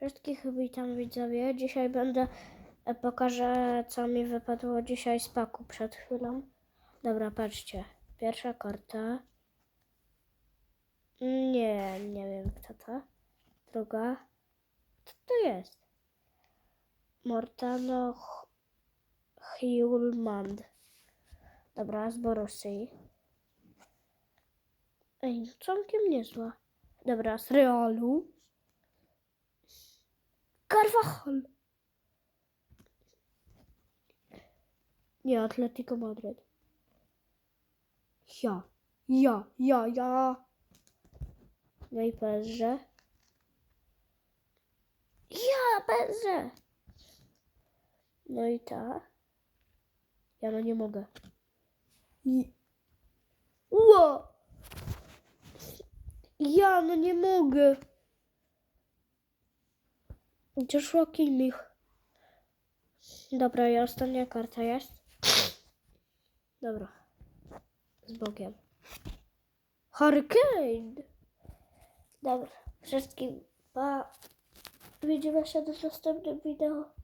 Wszystkich witam widzowie. Dzisiaj będę e, pokażę co mi wypadło dzisiaj z paku przed chwilą. Dobra, patrzcie. Pierwsza karta. Nie, nie wiem kto to. Druga. Co to jest? Mortano H- Hjulmand. Dobra, z Borussii. Ej, no całkiem niezła. Dobra, z Realu. Carvajal. Nie, Atletico Madryt. Ja, ja, ja, ja. No i PSG. Ja, PSG. No i ta. Ja no nie mogę. I... Ło! Ja no nie mogę. Joshua Kimmich. Dobra, i ostatnia karta jest. Dobra. Z Bogiem. Hurricane. Dobra. Wszystkim pa. Widzimy się do następnym wideo.